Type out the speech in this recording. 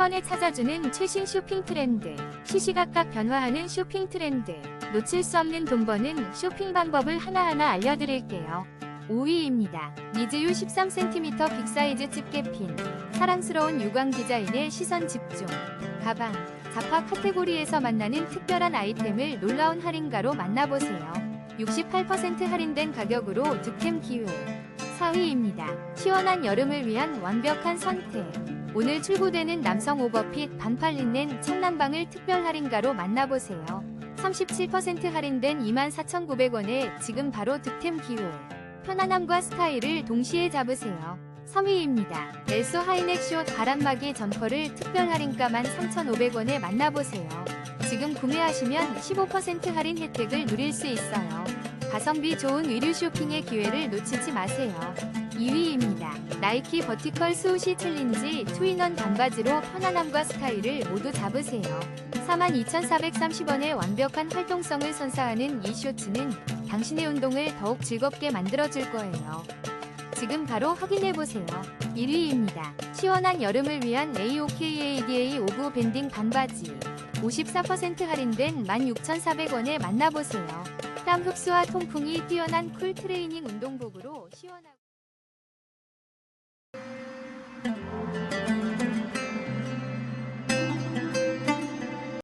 번에 찾아주는 최신 쇼핑 트렌드. 시시각각 변화하는 쇼핑 트렌드. 놓칠 수 없는 돈 버는 쇼핑 방법을 하나하나 알려드릴게요. 5위입니다. 미즈유 13cm 빅사이즈 집게핀. 사랑스러운 유광 디자인의 시선 집중. 가방, 자파 카테고리에서 만나는 특별한 아이템을 놀라운 할인가로 만나보세요. 68% 할인된 가격으로 득템 기회. 4위입니다. 시원한 여름을 위한 완벽한 선택. 오늘 출고되는 남성 오버핏 반팔 린넨 청남방을 특별 할인가로 만나보세요. 37% 할인된 24,900원에 지금 바로 득템 기회. 편안함과 스타일을 동시에 잡으세요. 3위입니다. 엘소 하이넥 숏 바람막이 점퍼를 특별 할인가만 3,500원에 만나보세요. 지금 구매하시면 15% 할인 혜택을 누릴 수 있어요. 가성비 좋은 의류 쇼핑의 기회를 놓치지 마세요. 2위입니다. 나이키 버티컬 스우시 챌린지 투인원 반바지로 편안함과 스타일을 모두 잡으세요. 42,430원의 완벽한 활동성을 선사하는 이 쇼츠는 당신의 운동을 더욱 즐겁게 만들어줄 거예요. 지금 바로 확인해보세요. 1위입니다. 시원한 여름을 위한 AOKADA 오브 밴딩 반바지. 54% 할인된 16,400원에 만나보세요. 땀 흡수와 통풍이 뛰어난 쿨 트레이닝 운동복으로 시원하고